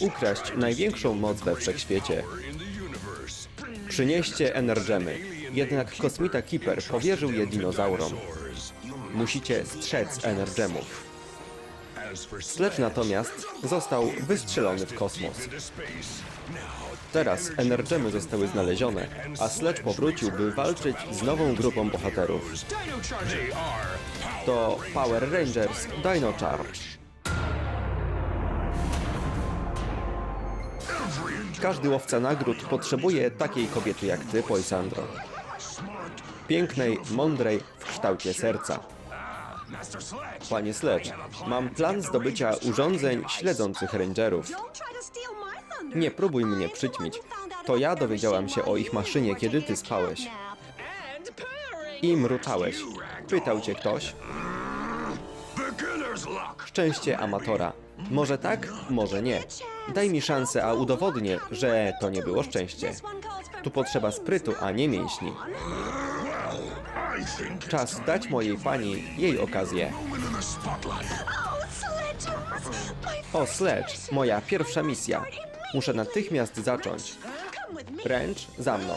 ukraść największą moc we wszechświecie. Przynieście energemy. Jednak kosmita Keeper powierzył je dinozaurom. Musicie strzec energemów. Sledge natomiast został wystrzelony w kosmos. Teraz energemy zostały znalezione, a Sledge powrócił, by walczyć z nową grupą bohaterów. To Power Rangers Dino Charge. Każdy łowca nagród potrzebuje takiej kobiety jak ty, Poisandro. Pięknej, mądrej, w kształcie serca. Panie Sledge, mam plan zdobycia urządzeń śledzących rangerów. Nie próbuj mnie przyćmić. To ja dowiedziałam się o ich maszynie, kiedy ty spałeś. I mruczałeś. Pytał cię ktoś? Szczęście amatora. Może tak, może nie. Daj mi szansę, a udowodnię, że to nie było szczęście. Tu potrzeba sprytu, a nie mięśni. Czas dać mojej pani jej okazję. O, Sledge, moja pierwsza misja. Muszę natychmiast zacząć. Wręcz za mną.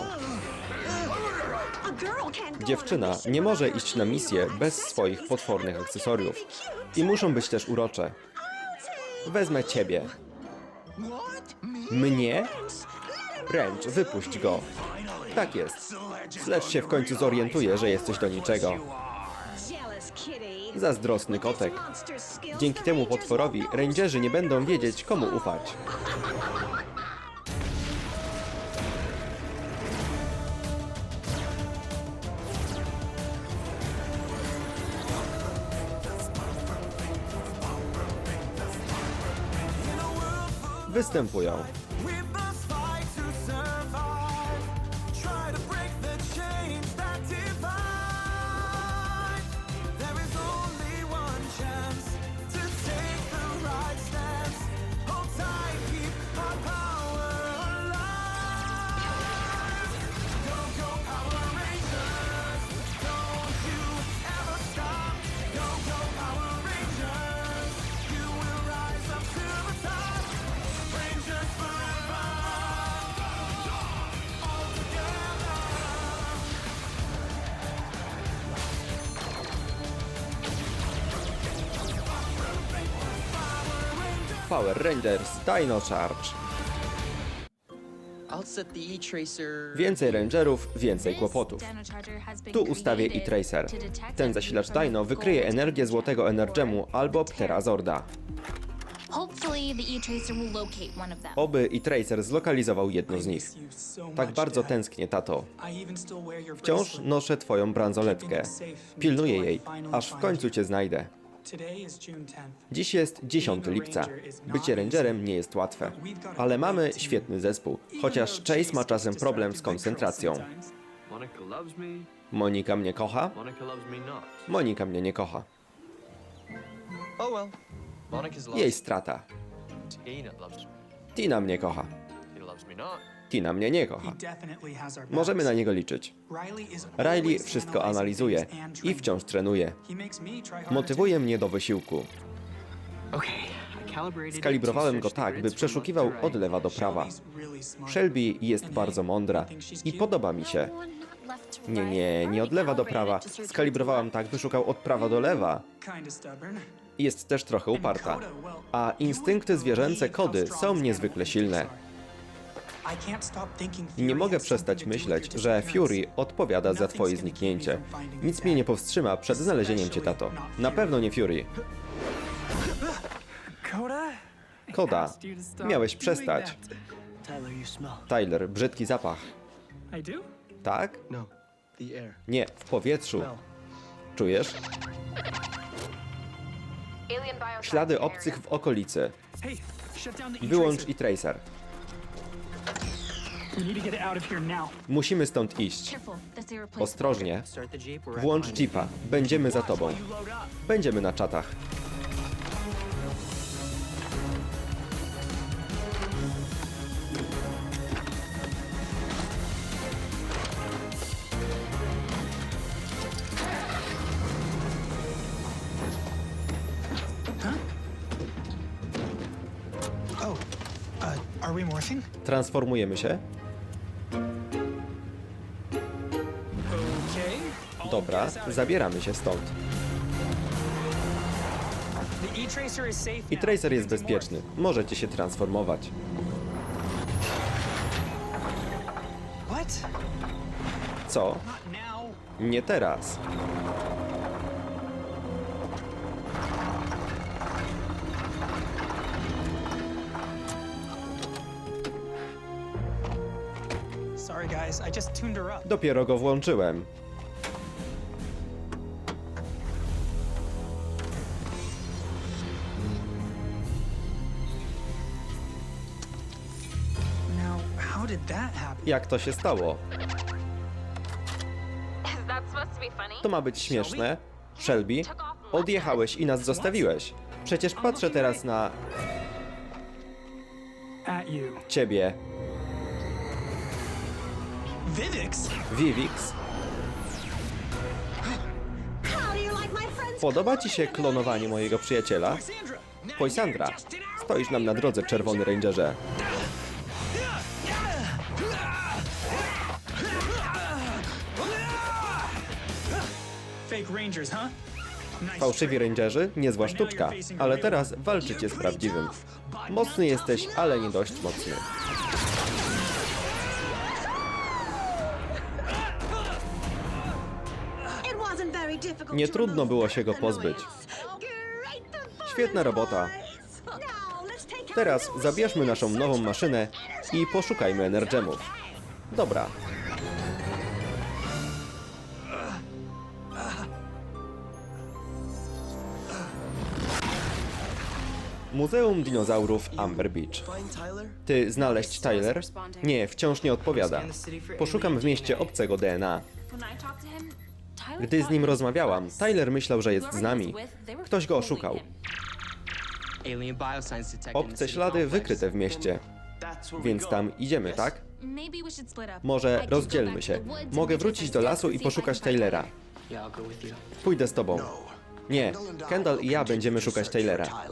Dziewczyna nie może iść na misję bez swoich potwornych akcesoriów. I muszą być też urocze. Wezmę ciebie. Mnie? Wręcz, wypuść go. Tak jest. Sledge się w końcu zorientuje, że jesteś do niczego. Zazdrosny kotek. Dzięki temu potworowi rangerzy nie będą wiedzieć, komu ufać. Występują Power Rangers Dino Charge. I'll set the E-Tracer... Więcej rangerów, więcej kłopotów. Tu ustawię i Tracer. Ten zasilacz Dino wykryje energię złotego Energemu albo Pterazorda. Oby i Tracer zlokalizował jedno z nich. Tak bardzo tęsknię, tato. Wciąż noszę twoją bransoletkę. Pilnuję jej, aż w końcu cię znajdę. Dziś jest 10 lipca. Bycie rangerem nie jest łatwe. Ale mamy świetny zespół, chociaż Chase ma czasem problem z koncentracją. Monica loves me, Monika mnie kocha, Monica loves me not. Monika mnie nie kocha. Oh. Jej strata. Tina loves me. Tina mnie kocha. Tina mnie nie kocha. Możemy na niego liczyć. Riley wszystko analizuje i wciąż trenuje. Motywuje mnie do wysiłku. Skalibrowałem go tak, by przeszukiwał od lewa do prawa. Shelby jest bardzo mądra i podoba mi się. Nie, nie, nie od lewa do prawa. Skalibrowałam tak, by szukał od prawa do lewa. Jest też trochę uparta. A instynkty zwierzęce kody są niezwykle silne. Nie mogę przestać myśleć, że Fury odpowiada za twoje zniknięcie. Nic mnie nie powstrzyma przed znalezieniem cię, tato. Na pewno nie Fury. Koda, miałeś przestać. Tyler, brzydki zapach. Tak? No. Nie, w powietrzu. Czujesz? Ślady obcych w okolicy. Wyłącz i tracer. Musimy stąd iść. Ostrożnie. Start the Jeep. We're Włącz jeepa. Będziemy za tobą. Będziemy na czatach. Uh, we morphing? Transformujemy się. Dobra, zabieramy się stąd. I. Tracer jest bezpieczny. Możecie się transformować. Co? Nie teraz. Dopiero go włączyłem. Jak to się stało? To ma być śmieszne. Shelby, odjechałeś i nas zostawiłeś. Przecież patrzę teraz na ciebie, Vivix? Vivix. Podoba ci się klonowanie mojego przyjaciela? Sandra! Poisandra, stoisz nam na drodze, czerwony rangerze. Fałszywi rangerzy? Niezła sztuczka, ale teraz walczycie z prawdziwym. Mocny jesteś, ale nie dość mocny. Nie trudno było się go pozbyć. Świetna robota. Teraz zabierzmy naszą nową maszynę i poszukajmy Energemów. Dobra. Muzeum Dinozaurów Amber Beach. Ty znaleźć Tyler? Nie, wciąż nie odpowiada. Poszukam w mieście obcego DNA. Gdy z nim rozmawiałam, Tyler myślał, że jest z nami. Ktoś go oszukał. Obce ślady wykryte w mieście, więc tam idziemy, tak? Może rozdzielmy się. Mogę wrócić do lasu i poszukać you. Pójdę z tobą. Nie, Kendall i ja będziemy szukać Tylera.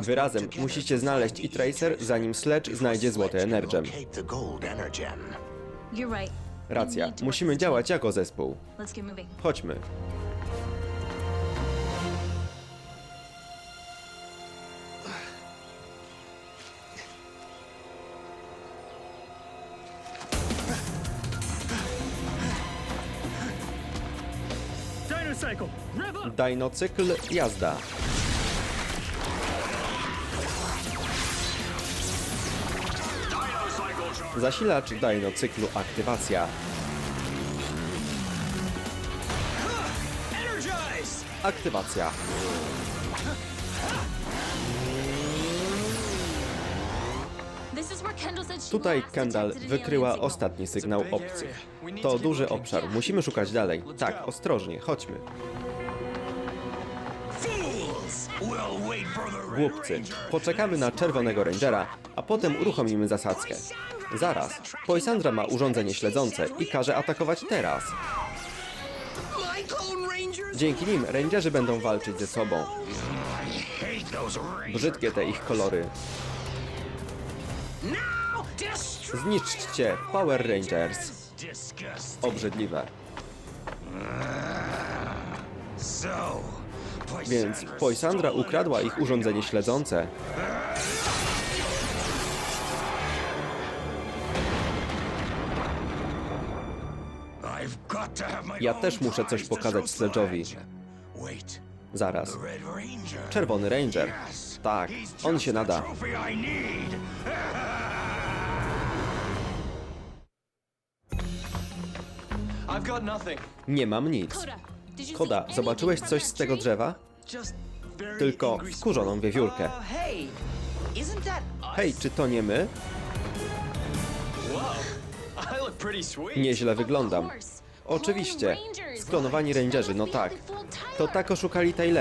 Wyrazem musicie znaleźć i Tracer, zanim Sledge znajdzie złoty Energem. Racja, musimy działać jako zespół. Chodźmy. Dinocykl jazda. Zasilacz aktywacja. Energize! Aktywacja. She Tutaj Kendall wykryła ostatni sygnał obcych. To duży obszar, musimy szukać dalej. Tak, ostrożnie, chodźmy. Głupcy, poczekamy na czerwonego rangera, a potem uruchomimy zasadzkę. Zaraz, Poisandra ma urządzenie śledzące i każe atakować teraz. Dzięki nim rangerzy będą walczyć ze sobą. Brzydkie te ich kolory. Zniszczcie Power Rangers. Obrzydliwe. Więc Poisandra ukradła ich urządzenie śledzące. Ja też muszę coś pokazać Sledge'owi. Zaraz. Czerwony Ranger. Tak, on się nada. Nie mam nic. Koda, zobaczyłeś coś z tego drzewa? Tylko wkurzoną wiewiórkę. Us? Hej, czy to nie my? Nieźle wyglądam. Oczywiście. Sklonowani rangerzy, no tak. To tak oszukali acting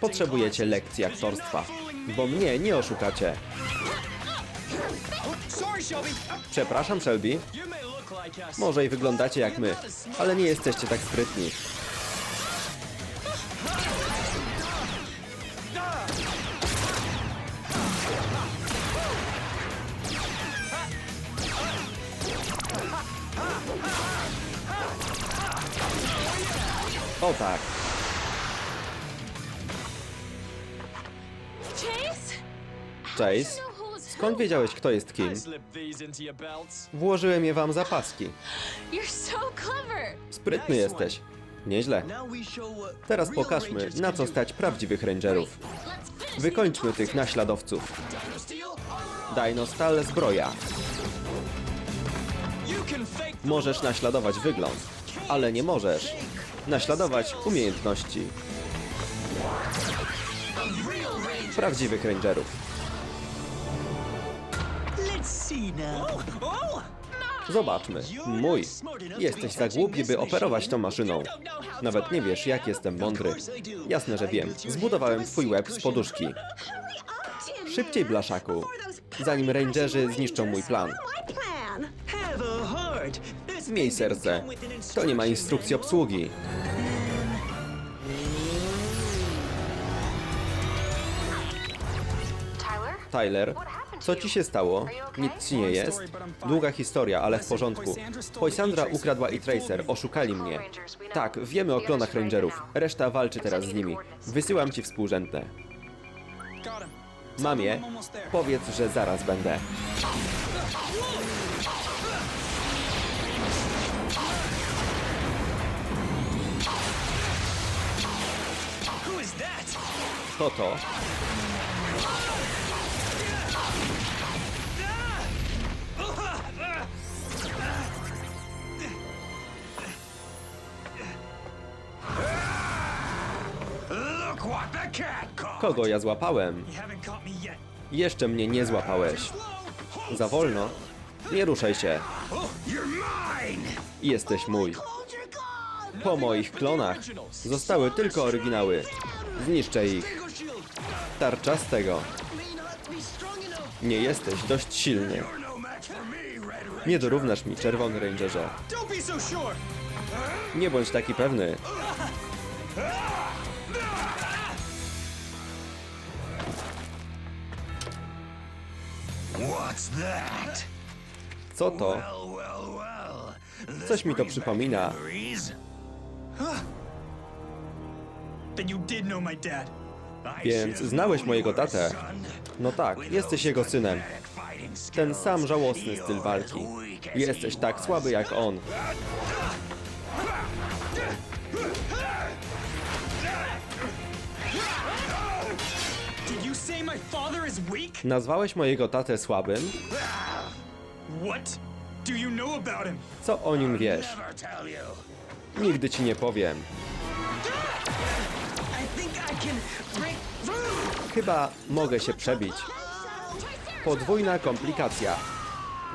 Potrzebujecie lekcji aktorstwa. Bo mnie nie oszukacie. Przepraszam, Shelby. Może i wyglądacie jak my, ale nie jesteście tak sprytni. O tak. Chase? Chase? Skąd wiedziałeś kto jest kim? Włożyłem je wam za paski. Sprytny jesteś. Nieźle. What Teraz pokażmy, na co stać prawdziwych rangerów. Wykończmy tych naśladowców. Dino Stal zbroja. Możesz naśladować wygląd, ale nie możesz naśladować umiejętności prawdziwych rangerów. Zobaczmy. Mój. Jesteś za głupi, by operować tą maszyną. Nawet nie wiesz, jak jestem mądry. Jasne, że wiem. Zbudowałem twój łeb z poduszki. Szybciej, blaszaku. Zanim rangerzy zniszczą mój plan. Miej serce. To nie ma instrukcji obsługi. Tyler, co ci się stało? Nic ci nie jest? Długa historia, ale w porządku. Poisandra ukradła i Tracer, oszukali mnie. Tak, wiemy o klonach Rangerów. Reszta walczy teraz z nimi. Wysyłam ci współrzędne. Almost there. powiedz, że zaraz będę. That? To Kogo ja złapałem? Jeszcze mnie nie złapałeś. Za wolno? Nie ruszaj się. Jesteś mój. Po moich klonach zostały tylko oryginały. Zniszczę ich. Tarcza z tego. Nie jesteś dość silny. Nie dorównasz mi, czerwony rangerze. Nie bądź taki pewny. Co to? Coś mi to przypomina. Więc znałeś mojego tatę. No tak, jesteś jego synem. Ten sam żałosny styl walki. Jesteś tak słaby jak on. Nazwałeś mojego tatę słabym? What do you know about him? Co o nim wiesz? Nigdy ci nie powiem. Chyba mogę się przebić. Podwójna komplikacja.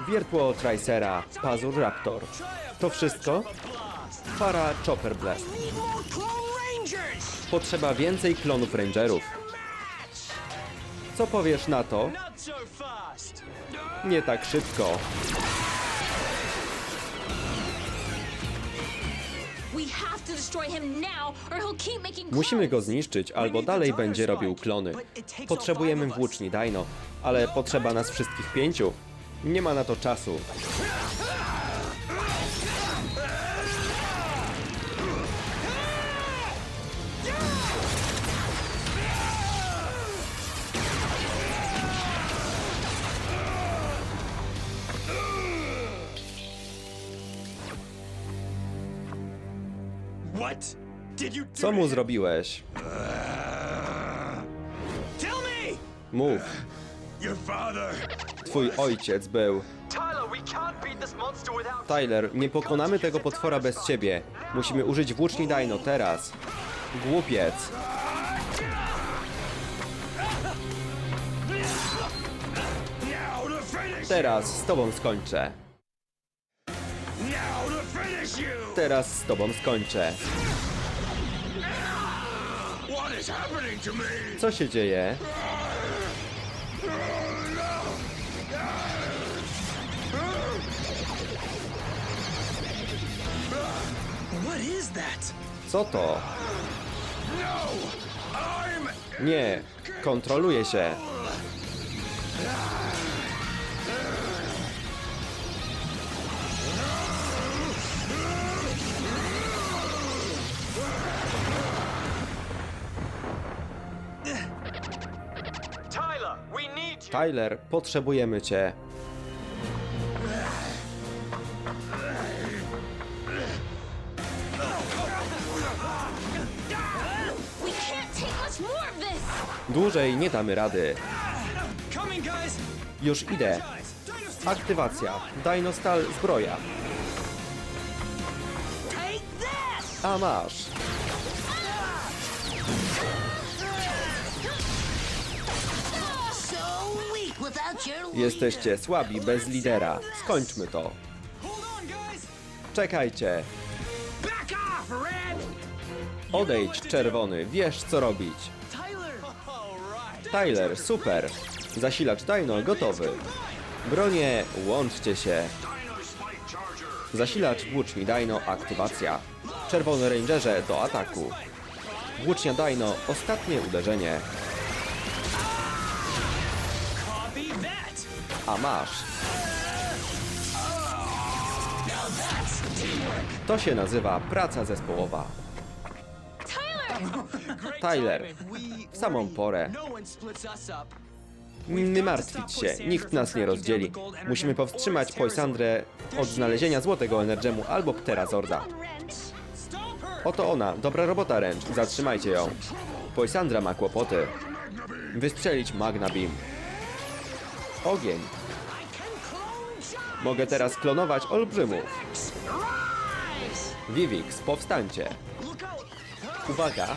Wiertło Tricera, Pazur Raptor. To wszystko? Para Chopper Blast. Potrzeba więcej klonów Rangerów. Co powiesz na to? Nie tak szybko. Musimy go zniszczyć, albo dalej będzie robił klony. Potrzebujemy włóczni Dino, ale potrzeba nas wszystkich pięciu. Nie ma na to czasu. Co mu zrobiłeś? Mów. Twój ojciec był. Tyler, nie pokonamy tego potwora bez ciebie. Musimy użyć włóczni Dino teraz. Głupiec. Teraz z tobą skończę. Teraz z tobą skończę. Co się dzieje? Co to? Nie. Kontroluje się. Tyler, potrzebujemy cię. Dłużej nie damy rady. Już idę. Aktywacja. Dinostal zbroja. A masz. Jesteście słabi bez lidera. Skończmy to. Czekajcie. Odejdź, czerwony. Wiesz co robić. Tyler, super. Zasilacz Dino gotowy. Bronie, łączcie się. Zasilacz włóczni Dino, aktywacja. Czerwony Rangerze do ataku. Włócznia Dino, ostatnie uderzenie. A masz. To się nazywa praca zespołowa. Tyler, w samą porę. Nie martwić się, nikt nas nie rozdzieli. Musimy powstrzymać Poisandrę od znalezienia złotego Energemu albo Pterazorda. Oto ona, dobra robota Ręcz, zatrzymajcie ją. Poisandra ma kłopoty. Wystrzelić Magna Beam. Ogień. Mogę teraz klonować olbrzymów. Vivix, powstańcie. Uwaga.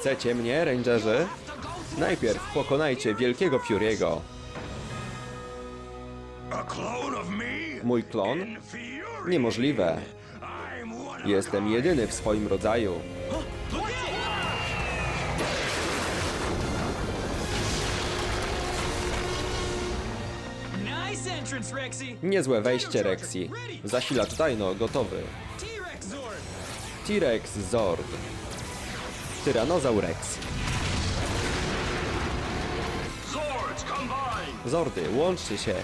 Chcecie mnie, Rangerzy? Najpierw pokonajcie wielkiego Fury'ego. Mój klon? Niemożliwe. Jestem jedyny w swoim rodzaju. Niezłe wejście, Rexy. Zasilacz Dino gotowy. T-Rex Zord! Tyrannozaur Rex. Zordy, łączcie się.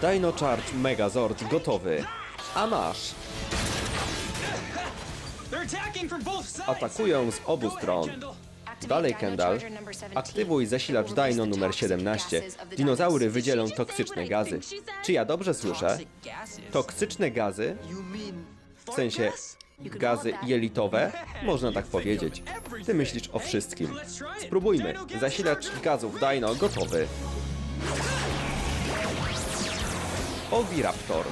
Dino Charge Megazord gotowy. A masz. Atakują z obu stron. Dalej, Kendall. Aktywuj zasilacz Dino numer 17. Dinozaury wydzielą toksyczne gazy. Czy ja dobrze słyszę? Toksyczne gazy? W sensie gazy jelitowe? Można tak powiedzieć. Ty myślisz o wszystkim. Spróbujmy. Zasilacz gazów Dino gotowy. Oviraptor.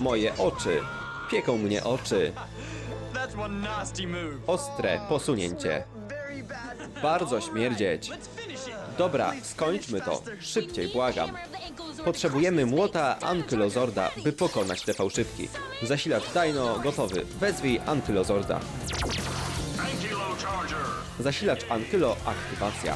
Moje oczy. Pieką mnie oczy. Ostre posunięcie. Bardzo śmierdzieć. Dobra, skończmy to. Szybciej, błagam. Potrzebujemy młota Ankylozorda, by pokonać te fałszywki. Zasilacz Dino gotowy. Wezwij Ankylozorda. Zasilacz Ankylo aktywacja.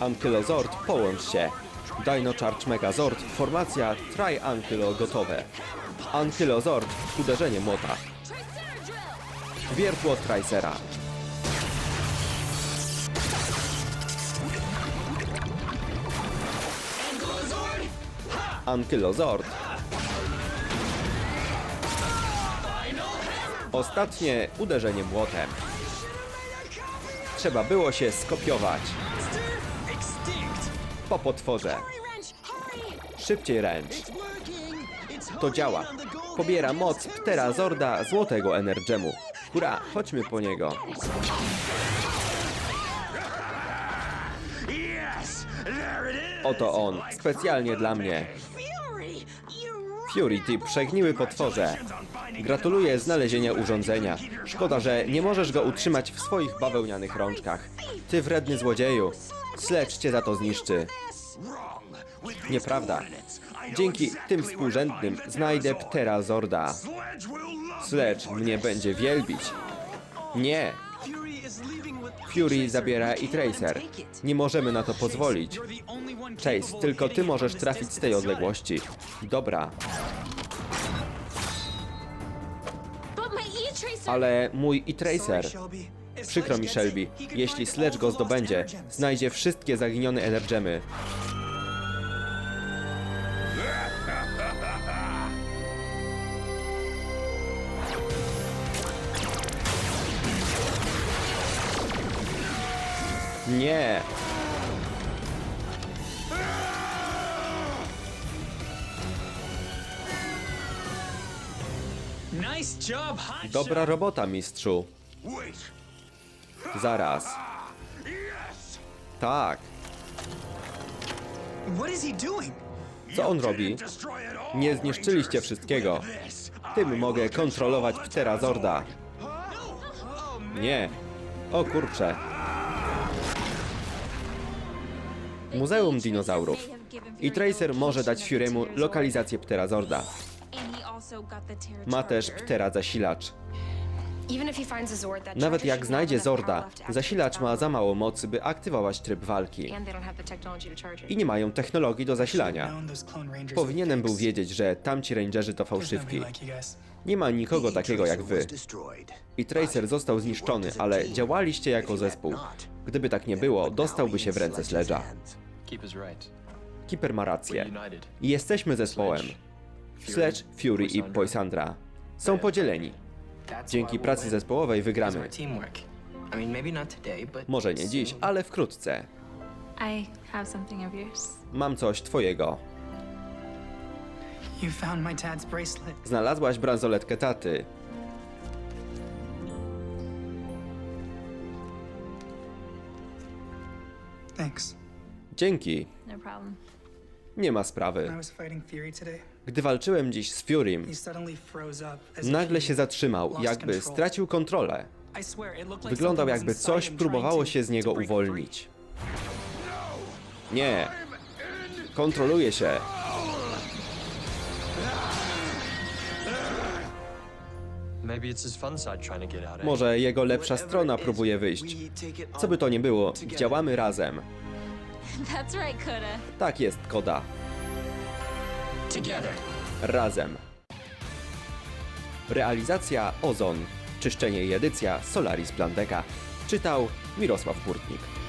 Ankylozord, połącz się. Dino Charge Megazord, formacja Tri-Ankylo gotowe. Ankylozord, uderzenie młota. Wiertło Tricera. Ankylozord. Ostatnie uderzenie młotem. Trzeba było się skopiować. Po potworze. Szybciej ręcz. To działa. Pobiera moc Pterazorda Złotego Energemu. Hurra, chodźmy po niego. Oto on, specjalnie dla mnie. Fury! You Fury, ty przegniły potworze. Gratuluję znalezienia urządzenia. Szkoda, że nie możesz go utrzymać w swoich bawełnianych rączkach. Ty wredny złodzieju. Sledge cię za to zniszczy. Nieprawda. Dzięki tym współrzędnym znajdę Pterazorda. Sledge mnie będzie wielbić. Nie, Fury zabiera i Tracer. Nie możemy na to pozwolić. Chase, tylko ty możesz trafić z tej odległości. Dobra, E-Tracer... ale mój i Tracer. Sorry, Shelby. If Przykro mi, Shelby. Jeśli Sledge go zdobędzie, znajdzie wszystkie zaginione Energemy. Nie! Dobra robota, mistrzu. Zaraz. Tak. Co on robi? Nie zniszczyliście wszystkiego. Tym mogę kontrolować Pterazorda. Nie. O kurcze. Muzeum Dinozaurów. I Tracer może dać Fury'emu lokalizację Pterazorda. Ma też Ptera zasilacz. Nawet jak znajdzie Zorda, zasilacz ma za mało mocy, by aktywować tryb walki. I nie mają technologii do zasilania. Powinienem był wiedzieć, że tamci rangerzy to fałszywki. Nie ma nikogo takiego jak wy. I Tracer został zniszczony, ale działaliście jako zespół. Gdyby tak nie było, dostałby się w ręce Sledge'a. Keeper ma rację. Jesteśmy zespołem. Sledge, Fury i Poisandra. Są podzieleni. Dzięki pracy zespołowej wygramy. Może nie dziś, ale wkrótce. Mam coś twojego. Znalazłaś bransoletkę taty. Dzięki. No. Nie ma sprawy. Gdy walczyłem dziś z Furym, nagle się zatrzymał, jakby stracił kontrolę. Wyglądał jakby coś próbowało się z niego uwolnić. Nie. Kontroluje się. Może jego lepsza strona próbuje wyjść. Co by to nie było, działamy razem. Tak jest, Koda. Razem. Realizacja Ozon. Czyszczenie i edycja Solaris Plandeka. Czytał Mirosław Burtnik.